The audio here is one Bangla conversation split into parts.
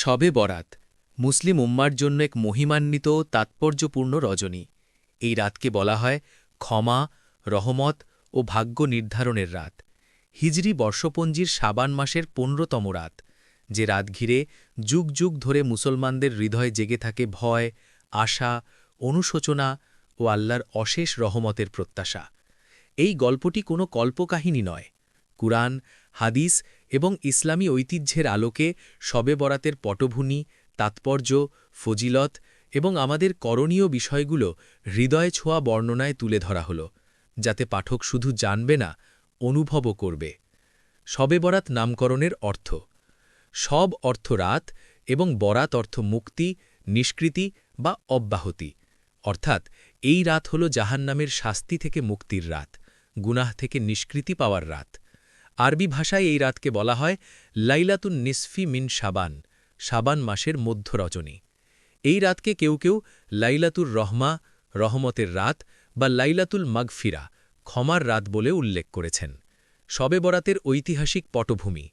শবে বরাত। মুসলিম উম্মার জন্য এক মহিমান্বিত তাৎপর্যপূর্ণ রজনী। এই রাতকে বলা হয় ক্ষমা, রহমত ও ভাগ্য নির্ধারণের রাত। হিজরি বর্ষপঞ্জির সাবান মাসের পনেরোতম রাত, যে রাত ঘিরে যুগ যুগ ধরে মুসলমানদের হৃদয়ে জেগে থাকে ভয়, আশা, অনুশোচনা ও আল্লাহর অশেষ রহমতের প্রত্যাশা। এই গল্পটি কোনো কল্পকাহিনী নয়। কুরআন হাদিস এবং ইসলামী ঐতিহ্যের আলোকে শবে বরাতের পটভূমি, তাৎপর্য, ফজিলত এবং আমাদের করণীয় বিষয়গুলো হৃদয় ছোঁয়া বর্ণনায় তুলে ধরা হল, যাতে পাঠক শুধু জানবে না, অনুভবও করবে। শবে বরাত নামকরণের অর্থ, সব অর্থ রাত এবং বরাত অর্থ মুক্তি, নিষ্কৃতি বা অব্যাহতি, অর্থাৎ এই রাত হল জাহান্নামের শাস্তি থেকে মুক্তির রাত, গুনাহ থেকে নিষ্কৃতি পাওয়ার রাত। আরবি ভাষায় এই রাতকে বলা হয় লাইলাতুন নিসফি মিন সাবান সাবান মাসের মধ্য রজনী। এই রাতকে কেউ কেউ লাইলাতুর রহমা, রহমতের রাত বা লাইলাতুল মাগফিরা, ক্ষমার রাত বলে উল্লেখ করেছেন। শবে বরাতের ঐতিহাসিক পটভূমি।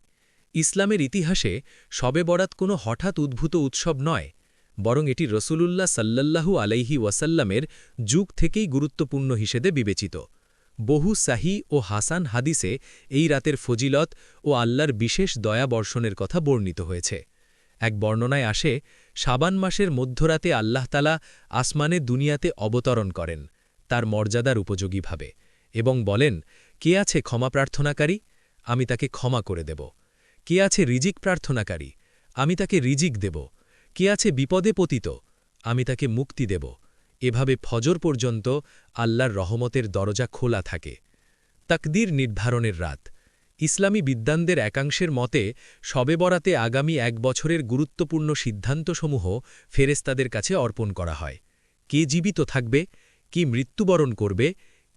ইসলামের ইতিহাসে শবে বরাত কোনো হঠাৎ উদ্ভূত উৎসব নয়, বরং এটি রসুলুল্লাহ সাল্লাল্লাহু আলাইহি ওয়াসাল্লামের যুগ থেকেই গুরুত্বপূর্ণ হিসেবে বিবেচিত। বহু সাহি ও হাসান হাদিসে এই রাতের ফজিলত ও আল্লাহর বিশেষ দয়া বর্ষণের কথা বর্ণিত হয়েছে। এক বর্ণনায় আসে সাবান মাসের মধ্যরাতে আল্লাহতালা আসমানে দুনিয়াতে অবতরণ করেন, তার মর্যাদার উপযোগীভাবে এবং বলেন, কে আছে ক্ষমা প্রার্থনাকারী? আমি তাকে ক্ষমা করে দেব। কে আছে রিজিক প্রার্থনাকারী? আমি তাকে রিজিক দেব। কে আছে বিপদে পতিত? আমি তাকে মুক্তি দেব। এভাবে ফজর পর্যন্ত আল্লাহর রহমতের দরজা খোলা থাকে। তাকদির নির্ধারণের রাত। ইসলামী বিদ্বানদের একাংশের মতে শবে বরাতে আগামী এক বছরের গুরুত্বপূর্ণ সিদ্ধান্তসমূহ ফেরেস্তাদের কাছে অর্পণ করা হয়। কে জীবিত থাকবে, কে মৃত্যুবরণ করবে,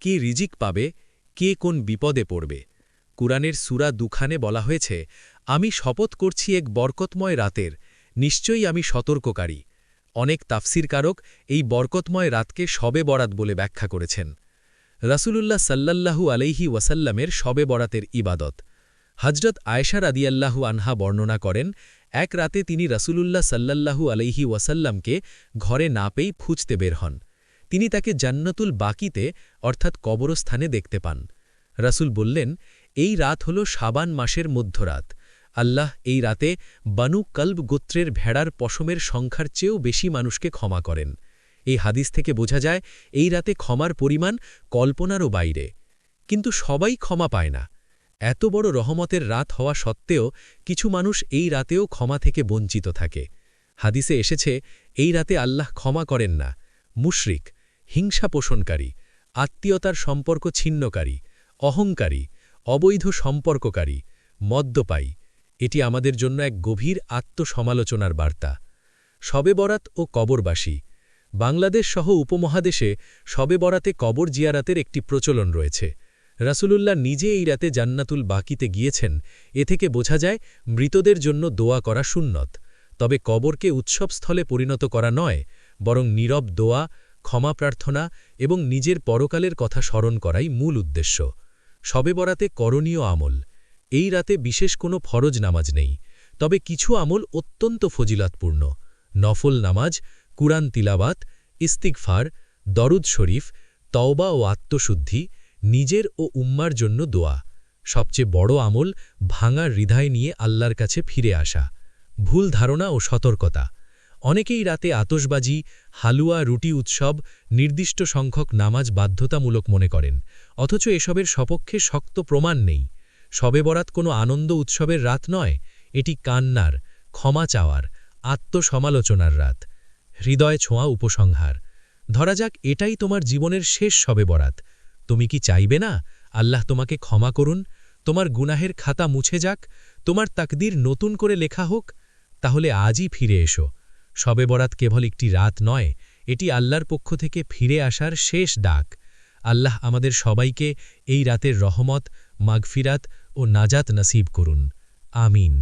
কে রিজিক পাবে, কে কোন বিপদে পড়বে। কুরআনের সুরা দুখানে বলা হয়েছে, আমি শপথ করছি এক বরকতময় রাতের, নিশ্চয়ই আমি সতর্ককারী। অনেক তাফসিরকারক এই বরকতময় রাতকে শবে বরাত বলে ব্যাখ্যা করেছেন। রাসূলুল্লাহ সাল্লাল্লাহু আলাইহি ওয়াসাল্লামের শবে বরাতের ইবাদত। হজরত আয়েশা রাদিয়াল্লাহু আনহা বর্ণনা করেন, এক রাতে তিনি রাসূলুল্লাহ সাল্লাল্লাহু আলাইহি ওয়াসাল্লামকে ঘরে না পেয়েই খুঁজতে বের হন। তিনি তাকে জান্নাতুল বাকিতে, অর্থাৎ কবরস্থানে দেখতে পান। রাসূল বললেন, এই রাত হল সাবান মাসের মধ্যরাত। আল্লাহ এই রাতে বানু কল্ব গোত্রের ভেড়ার পশমের সংখ্যার চেয়েও বেশি মানুষকে ক্ষমা করেন। এই হাদিস থেকে বোঝা যায়, এই রাতে ক্ষমার পরিমাণ কল্পনারও বাইরে। কিন্তু সবাই ক্ষমা পায় না। এত বড় রহমতের রাত হওয়া সত্ত্বেও কিছু মানুষ এই রাতেও ক্ষমা থেকে বঞ্চিত থাকে। হাদিসে এসেছে, এই রাতে আল্লাহ ক্ষমা করেন না। মুশরিক, হিংসা পোষণকারী, আত্মীয়তার সম্পর্ক ছিন্নকারী, অহংকারী, অবৈধ সম্পর্ককারী, মদ্যপায়ী এটি আমাদের জন্য এক গভীর আত্মসমালোচনার বার্তা। শবে বরাত ও কবরবাসী, বাংলাদেশ সহ উপমহাদেশে শবে বরাতে কবর জিয়ারাতের একটি প্রচলন রয়েছে। রাসুলুল্লাহ নিজে এই রাতে জান্নাতুল বাকিতে গিয়েছেন, এ থেকে বোঝা যায় মৃতদের জন্য দোয়া করা সুন্নত। তবে কবরকে উৎসবস্থলে পরিণত করা নয়, বরং নীরব দোয়া, ক্ষমা প্রার্থনা এবং নিজের পরকালের কথা স্মরণ করাই মূল উদ্দেশ্য। শবে বরাতে করণীয় আমল এই রাতে বিশেষ কোনো ফরজ নামাজ নেই, তবে কিছু আমল অত্যন্ত ফজিলাতপূর্ণ। নফল নামাজ, কুরআন তিলাবাত ইস্তিকফার দরুদ শরীফ, তওবা ও আত্মশুদ্ধি, নিজের ও উম্মার জন্য দোয়া। সবচেয়ে বড় আমল ভাঙা হৃদয় নিয়ে আল্লাহর কাছে ফিরে আসা। ভুল ধারণা ও সতর্কতা। অনেকেই রাতে আতসবাজি হালুয়া, রুটি উৎসব, নির্দিষ্ট সংখ্যক নামাজ বাধ্যতামূলক মনে করেন, অথচ এসবের সপক্ষে শক্ত প্রমাণ নেই। শবে বরাত কোনো আনন্দ উৎসবের রাত নয়, এটি কান্নার, ক্ষমা চাওয়ার, আত্মসমালোচনার রাত। হৃদয় ছোঁয়া উপসংহার। ধরা যাক, এটাই তোমার জীবনের শেষ শবে বরাত। তুমি কি চাইবে না? আল্লাহ তোমাকে ক্ষমা করুন। তোমার গুনাহের খাতা মুছে যাক। তোমার তাকদির নতুন করে লেখা হোক। তাহলে আজই ফিরে এসো। শবে বরাত কেবল একটি রাত নয়, এটি আল্লাহর পক্ষ থেকে ফিরে আসার শেষ ডাক। আল্লাহ আমাদের সবাইকে এই রাতের রহমত, মাগফিরাত ও নাজাত নসিব করুন আমিন